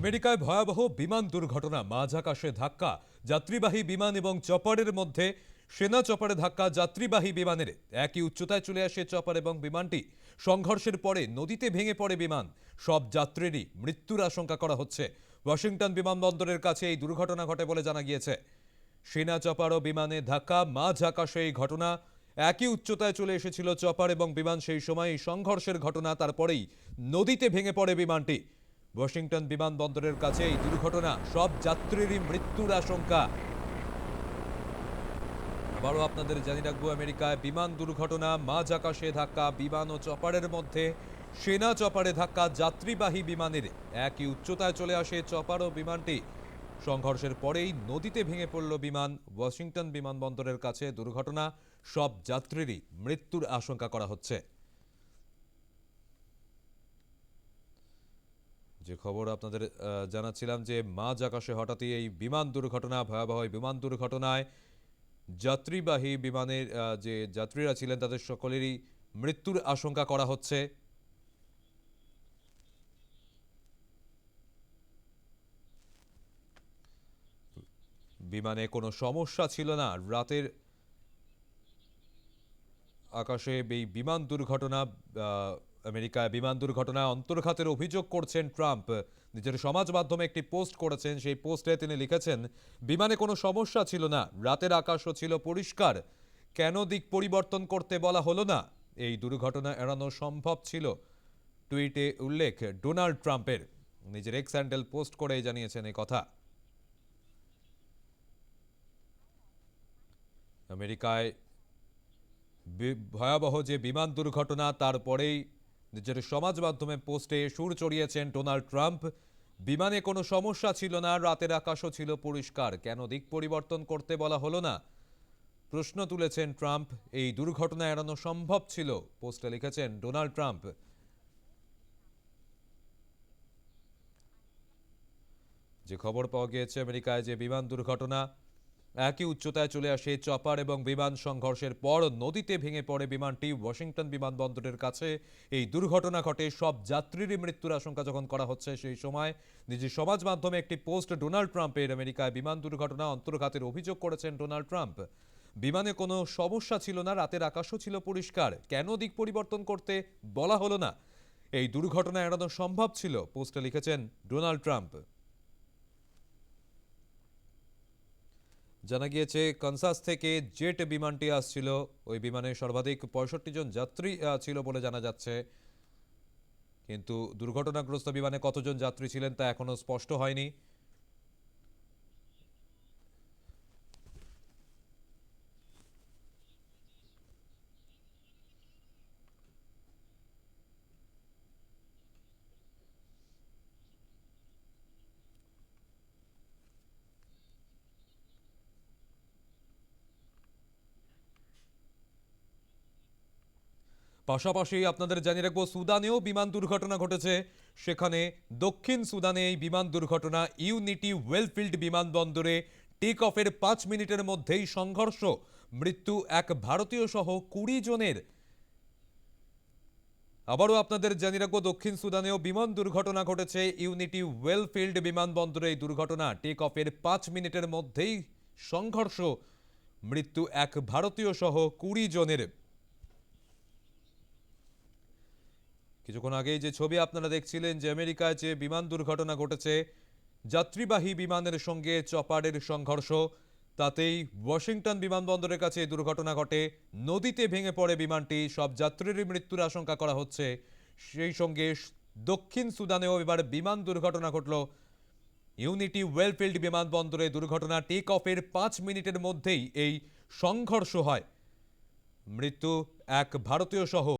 আমেরিকায় ভয়াবহ বিমান দুর্ঘটনা, মাঝ আকাশে ধাক্কা, যাত্রীবাহী বিমান এবং চপারের মধ্যে সেনা চপারে ধাক্কা, যাত্রীবাহী বিমানের একই উচ্চতায় চলে আসে চপার এবং বিমানটি। সংঘর্ষের পরে নদীতে ভেঙে পড়ে বিমান। সব যাত্রীরই মৃত্যুর আশঙ্কা করা হচ্ছে। ওয়াশিংটন বিমানবন্দরের কাছে এই দুর্ঘটনা ঘটে বলে জানা গিয়েছে। সেনা চপার ও বিমানে ধাক্কা, মাঝ আকাশে এই ঘটনা, একই উচ্চতায় চলে এসেছিল চপার এবং বিমান সেই সময় সংঘর্ষের ঘটনা, তারপরেই নদীতে ভেঙে পড়ে বিমানটি। ওয়াশিংটন বিমানবন্দরের কাছে এই দুর্ঘটনা, সব যাত্রীরই মৃত্যুর আশঙ্কা। আবারও আপনাদের জানিয়ে রাখব, আমেরিকায় বিমান দুর্ঘটনা, মাঝ আকাশে ধাক্কা, বিমান ও চপারের মধ্যে, সেনা চপারে ধাক্কা, যাত্রীবাহী বিমানের একই উচ্চতায় চলে আসে চপার ও বিমানটি। সংঘর্ষের পরেই নদীতে ভেঙে পড়ল বিমান, ওয়াশিংটন বিমানবন্দরের কাছে দুর্ঘটনা, সব যাত্রীরই মৃত্যুর আশঙ্কা করা হচ্ছে। যে খবর আপনাদের জানাচ্ছিলাম যে মাঝ আকাশে হঠাৎই এই বিমান দুর্ঘটনা, ভয়াবহ বিমান দুর্ঘটনায় যাত্রীবাহী বিমানের যে যাত্রীরা ছিলেন তাদের সকলেরই মৃত্যুর আশঙ্কা করা হচ্ছে। বিমানে কোনো সমস্যা ছিল না। রাতের আকাশে এই বিমান দুর্ঘটনা আমেরিকায় বিমান দুর্ঘটনায় অন্তর্ঘাতের অভিযোগ করছেন ট্রাম্প। নিজের সমাজ মাধ্যমে একটি পোস্ট করেছেন। সেই পোস্টে তিনি লিখেছেন, বিমানে কোনো সমস্যা ছিল না, রাতের আকাশও ছিল পরিষ্কার। কেন দিক পরিবর্তন করতে বলা হলো না? এই দুর্ঘটনা এড়ানো সম্ভব ছিল। টুইটে উল্লেখ, ডোনাল্ড ট্রাম্পের। নিজের এক্স হ্যান্ডেল পোস্ট করেই জানিয়েছেন এই কথা। আমেরিকায় ভয়াবহ যে বিমান দুর্ঘটনা, তারপরেই নিজের সমাজ মাধ্যমে পোস্টে সুর চড়িয়েছেন ডোনাল্ড ট্রাম্প। বিমানে কোনো সমস্যা ছিল না, রাতের আকাশও ছিল পরিষ্কার। কেন দিক পরিবর্তন করতে বলা হলো না? প্রশ্ন তুলেছেন ট্রাম্প। এই দুর্ঘটনা এড়ানো সম্ভব ছিল, পোস্টে লিখেছেন ডোনাল্ড ট্রাম্প। যে খবর পাওয়া গিয়েছে আমেরিকায় যে বিমান দুর্ঘটনা একই উচ্চতায় চলে আসে চপার এবং বিমান সংঘর্ষের পর নদীতে ভেঙে পড়ে বিমানটি ওয়াশিংটন বিমানবন্দরের কাছে। এই দুর্ঘটনা ঘটে, সব যাত্রীরই মৃত্যুর আশঙ্কা যখন করা হচ্ছে সেই সময় নিজের সমাজ মাধ্যমে একটি পোস্ট ডোনাল্ড ট্রাম্পের আমেরিকায় বিমান দুর্ঘটনা অন্তর্ঘাতের অভিযোগ করেছেন ডোনাল্ড ট্রাম্প। বিমানে কোনো সমস্যা ছিল না, রাতের আকাশও ছিল পরিষ্কার। কেন দিক পরিবর্তন করতে বলা হলো না? এই দুর্ঘটনা এড়ানো সম্ভব ছিল, পোস্টে লিখেছেন ডোনাল্ড ট্রাম্প। জানা গিয়েছে, কনসাস থেকে জেট বিমানটি আসছিল। ওই বিমানে সর্বাধিক পঁয়ষট্টি জন যাত্রী ছিল বলে জানা যাচ্ছে। কিন্তু দুর্ঘটনাগ্রস্ত বিমানে কতজন যাত্রী ছিলেন তা এখনও স্পষ্ট হয়নি। পাশাপাশি আপনাদের জানিয়ে রাখব, সুদানেও বিমান দুর্ঘটনা ঘটেছে। সেখানে দক্ষিণ সুদানে এই বিমান দুর্ঘটনা, ইউনিটি ওয়েলফিল্ড বিমানবন্দরে টেক অফের পাঁচ মিনিটের মধ্যেই সংঘর্ষ। মৃত্যু এক ভারতীয় সহ কুড়ি জনের। আবারও আপনাদের জানিয়ে রাখব, দক্ষিণ সুদানেও বিমান দুর্ঘটনা ঘটেছে, ইউনিটি ওয়েলফিল্ড বিমানবন্দরে এই দুর্ঘটনা টেক অফের পাঁচ মিনিটের মধ্যেই সংঘর্ষ। মৃত্যু এক ভারতীয় সহ কুড়ি জনের। কিছুক্ষণ আগেই যে ছবি আপনারা দেখছিলেন যে আমেরিকায় যে বিমান দুর্ঘটনা ঘটেছে, যাত্রীবাহী বিমানের সঙ্গে চপারের সংঘর্ষ, তাতেই ওয়াশিংটন বিমানবন্দরের কাছে দুর্ঘটনা ঘটে। নদীতে ভেঙে পড়ে বিমানটি, সব যাত্রীরই মৃত্যুর আশঙ্কা করা হচ্ছে। সেই সঙ্গে দক্ষিণ সুদানেও এবার বিমান দুর্ঘটনা ঘটল। ইউনিটি ওয়েলফিল্ড বিমানবন্দরে দুর্ঘটনা টেক অফের পাঁচ মিনিটের মধ্যেই এই সংঘর্ষ হয়। মৃত্যু এক ভারতীয় সহ